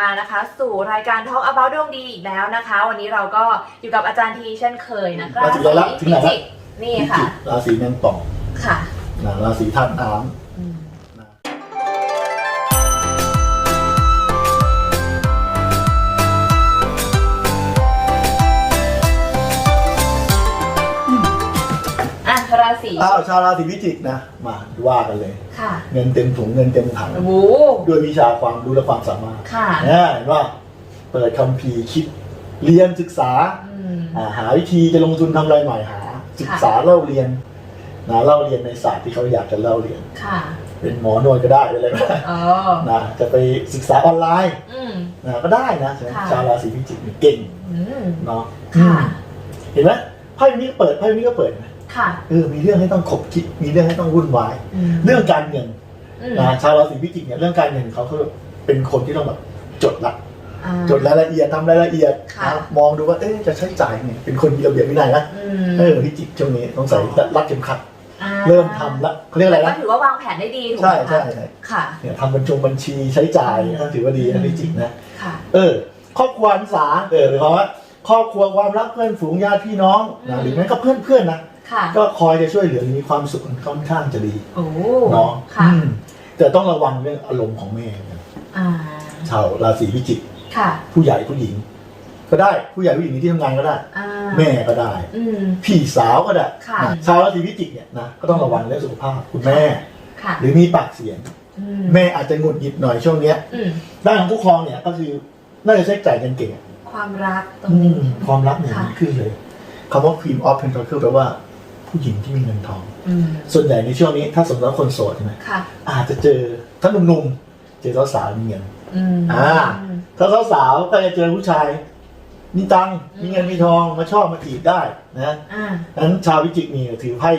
มานะคะ สู่รายการ Talk About ดวงดีอีกแล้วนะคะ วันนี้เราก็อยู่กับอาจารย์ทีเช่นเคยนะคะมาถึงไหนละถึงไหนละพิจิกนี่พิค่ะจิกราศีแมงป่องค่ะ นะราศีธาตุน้อื ราศีำอ้าวชาวราศีพิจิกนะมาว่ากันเลย ค่ะเงินเต็มถุงเงินเต็มถังโอ้โหด้วยวิชาความรู้และความสามารถค่ะเนี่ยเห็นว่าเปิดคัมภีร์คิดเรียนศึกษาอืม อ่าหาวิธีจะลงทุนทำอะไรใหม่หา ศึกษาเล่าเรียนนะเล่าเรียนในศาสตร์ที่เขาอยากจะเล่าเรียน ค่ะเป็นเป็นหมอนวดก็ได้เป็นอะไรก็ได้อ๋อนะจะไปศึกษาออนไลน์อืม นะก็ได้นะค่ะ ชาวราศีพิจิกนี่เก่งอืม เนาะค่ะอืมเห็นไหมไพ่นี้ก็เปิดไพ่นี้ก็เปิดนะ ค่ะเออมีเรื่องให้ต้องขบคิด มีเรื่องให้ต้องวุ่นวายมเรื่องการเงินอืมนะชาวราศีพิจิกเนี่ยเรื่องการเงินเขาคือเป็นคนที่ต้องแบบจดละอ่าจดรายละเอียดทำรายละเอียดค่ะนะมองดูว่าเอ๊ะจะใช้จ่ายไงเป็นคนมีระเบียบวินัยนะอืมเออพิจิกช่วงนี้สงสัยรัดเข็มขัดอ่าเริ่มทำละเขาเรียกอะไรก็นะถือว่าวางแผนได้ดีถูกไหใช่มใช่คะใช่ค่ะเนี่ยทำบัญชงบัญชีใช้จ่ายก็ถือว่าดีนะพิจิกนะค่ะเออ ครอบครัวหันษาเออหมายความว่าครอบครัวความรักเพื่อนฝูงญาติพี่น้องอืนะมหรือแม้ก็เพื่อนเพื่อนๆนะ ค่ะ ก็คอยจะช่วยเหลือมีความสุขค่อนข้างจะดีโอ้เนาะค่ะอืมแต่ต้องระวังเรื่องอารมณ์ของแม่นะอ่าชาวราศีพิจิกค่ะผู้ใหญ่ผู้หญิง ก็ได้ผู้ใหญ่ผู้หญิงในที่ทำงานก็ได้ อ่าแม่ก็ได้ อืม พี่สาวก็ได้ค่ะ นะชาวราศีพิจิกเนี่ยนะก็ต้องระวังเรื่องสุขภาพคุณแม่ ค่ะหรือมีปากเสียง อืมแม่อาจจะหงุดหงิดหน่อยช่วงเนี้ยอืมด้านของผู้ปกครองเนี่ยก็คือน่าจะใช้จ่ายเงินเก่งอะ ความรักตรงอืนี้ มความรักเนี่ยค่ะมันขึ้นเลยคำว่า Queen of Pentacles แปลว่า ผู้หญิงที่มีเงินทอง อืม ส่วนใหญ่ในช่วงนี้ถ้าสมมติว่าคนโสดใช่ไหมค่ะ อาจจะเจอถ้าหนุ่มๆเจอสาวๆมีเงิน อืมอ่า ถ้าสาวๆก็จะเจอผู้ชาย มีตังค์มีเงินมีทองมาชอบมาจีบได้นะอ่านั้นชาวพิจิกนี่ถือไพ่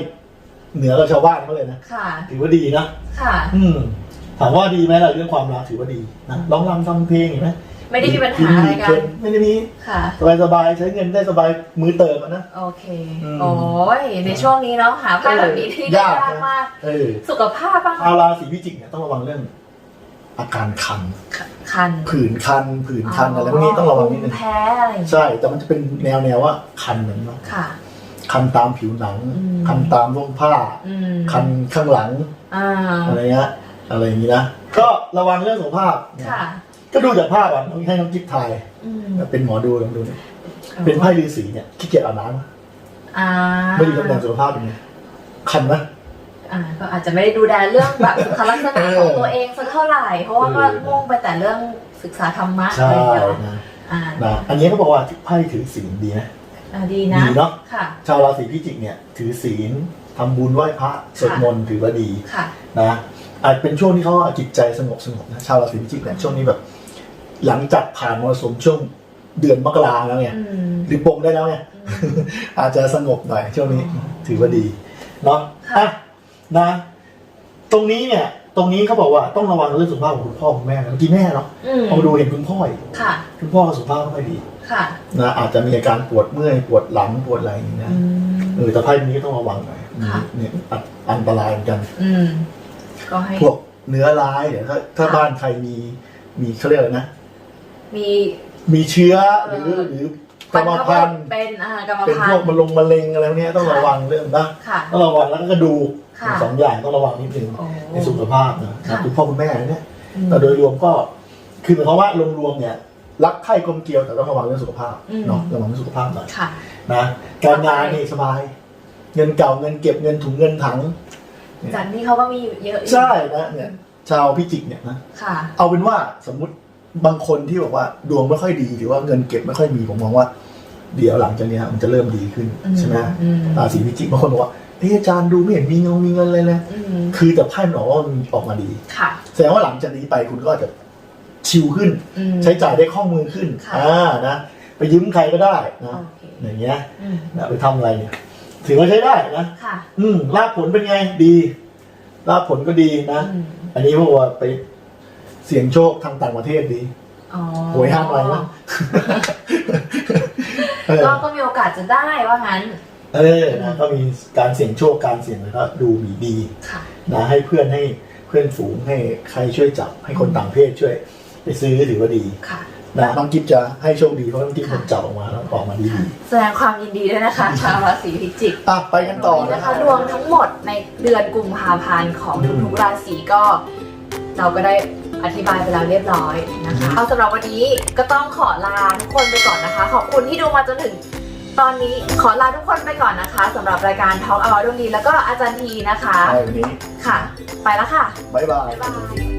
เหนือกว่าชาวบ้านเขาเลยนะค่ะ ถือว่าดีนะ ค่ะ อืมถามว่าดีไหมล่ะเรื่องความรักถือว่าดีนะร้องรำทำเพลงเห็นไหม ไม่ได้มีปัญหาอะไรกัน ไม่ได้มีค่ะ สบายสบายๆใช้เงินได้สบายมือเติมอะนะ โอเคอืมโอ้ยในช่วงนี้เนาะหาผ้าแบบนี้ที่ได้ยากนะยากมากเออสุขภาพบ้างชาวราศีพิจิกเนี่ยต้องระวังเรื่อง อาการคัน คัน ผื่นคัน ผื่นคันอะไรพวกนี้ต้องระวังนิดนึงแพ้อะไรอย่างเงี้ยใช่ แต่มันจะเป็นแนวแนวว่าคันเหมือนว่าค่ะคันตามผิวหนังอืมคันตามร่มผ้าอืมคันข้างหลังอ่าอะไรเงี้ยอะไรอย่างนี้นะ ก็ระวังเรื่องสุขภาพนะค่ะ ก็ดูจากภาพอะน้องให้น้องจิ๊บทายอืมเป็นหมอดูลองดูเนี่ยเป็นไพ่ฤาษีเนี่ยขี้เกียจอาบน้ำอ่าไม่ดูตำแหน่งสุขภาพเป็นไงคันไหมอ่าก็อาจจะไม่ได้ดูแลเรื่องแบบสุขลักษณะเออของตัวเองสักเท่าไหร่ เพราะว่าเออก็มุ่งไปแต่เรื่องศึกษาธรรมะอะใช่ไรอย่างเงี้ยนะอ่านะอันนี้เขาบอกว่าไพ่ถือศีลดีนะ อ่าดีนะ ดีเนาะ ค่ะ ชาวราศีพิจิกเนี่ยถือศีลทำบุญไหว้พระสวดมนต์ถือว่าดีค่ะ นะอาจเป็นช่วงที่เขาเอาจิตใจสงบสงบนะชาวราศีพิจิกเนี่ยช่วงนี้แบบ หลังจากผ่านมรสุมช่วงเดือนมกราแล้วเนี่ยอืมหรือปลงได้แล้วเนี่ยอาจจะสงบหน่อยช่วงนี้อ๋อถือว่าดีเนาะค่ะอะนะ ตรงนี้เนี่ย ตรงนี้เขาบอกว่าต้องระวังเรื่องสุขภาพของคุณพ่อคุณแม่นะเมื่อกี้แม่เนาะอืมพอดูเห็นคุณพ่ออีกค่ะคุณพ่อสุขภาพไม่ค่อยดีค่ะนะอาจจะมีอาการปวดเมื่อยปวดหลังปวดอะไรอย่างนี้นะอืมเออแต่ไพ่นี้ต้องระวังหน่อยค่ะเนี่ยอันอันตรายเหมือนกันอืมก็ให้พวกเนื้อร้ายเดี๋ยวถ้าถ้าค่ะบ้านใครมีมีเขาเรียกอะไรนะ มี มีเชื้อหเอรืออ หรือกรรมพันธุ์เป็นอ่ากรรมเป็นพัพนวกธุ์ มะลงมะเร็งอะไรพวกเนี้ยต้องค่ะระวังเรื่องนะค่ะต้องระวังแล้วก็กระดูกค่ะสองอย่างต้องระวังนิดนึงโอ้ในสุขภาพนะค่ะ คุณพ่อคุณแม่เนี่ยอืม แต่โดยรวมก็คือหมายความว่ารวมๆเนี่ยรักใคร่กลมเกลียวแต่ต้องระวังเรื่องสุขภาพอืม เนาะระวังเรื่องสุขภาพหน่อย ค่ะ นะการงานนี่สบาย เงินเก่าเงินเก็บเงินถุงเงินถัง จันนี่เขาก็มีอยู่เยอะอยู่ใช่นะเนี่ยชาวพิจิกเนี่ยนะค่ะ เอาเป็นว่าสมมุติ บางคนที่บอกว่าดวงไม่ค่อยดีหรือว่าเงินเก็บไม่ค่อยมีผมมองว่า เดี๋ยวหลังจากเนี้ยมันจะเริ่มดีขึ้นอืมใช่ไหมอืมราศีพิจิกบางคนบอกว่าเฮ้ยอาจารย์ดูไม่เห็นมีเงินมีเงินเลยนะอืมคือแต่ไพ่มันออกว่ามันออกมาดีค่ะแสดงว่าหลังจากนี้ไปคุณก็อาจจะชิลขึ้นอืมใช้จ่ายได้คล่องมือขึ้นค่ะอ่านะไปยืมใครก็ได้นะโอเคอย่างเงี้ยอืมนะไปทำอะไรเนี่ยถือว่าใช้ได้นะค่ะอืมลาบผลเป็นไงดีลาบผลก็ดีนะอืมอันนี้พวกว่าไป เสี่ยงโชคทางต่างประเทศดีอ๋อหวยห้าใบนะเออก็ก็มีโอกาสจะได้ว่างั้น เออนะก็มีการเสี่ยงโชคการเสี่ยงอะไรก็ดูมีดีค่ะนะให้เพื่อนให้เพื่อนฝูงให้ใครช่วยจับให้คนต่างเพศช่วย ไปซื้อถือว่าดีค่ะนะน้องกิฟจะให้โชคดีเพราะน้องกิฟมันจับออกมาแล้วออกมาดีแสดงความยินดีด้วยนะคะชาวราศีพิจิกอะไปกันต่อนี่นะนะคคะรับดวงทั้งหมดในเดือนกุมภาพันธ์ของอืมทุกๆราศีก็ เราก็ได้ อธิบายไปแล้วเรียบร้อยนะคะเอาสำหรับวันนี้ก็ต้องขอลาทุกคนไปก่อนนะคะ ขอบคุณที่ดูมาจนถึงตอนนี้ขอลาทุกคนไปก่อนนะคะสำหรับรายการ Talk About ดวงดีแล้วก็อาจารย์ทีนะคะ ใช่วันนี้ค่ะ ไปแล้วค่ะ บ๊ายบาย บ๊ายบาย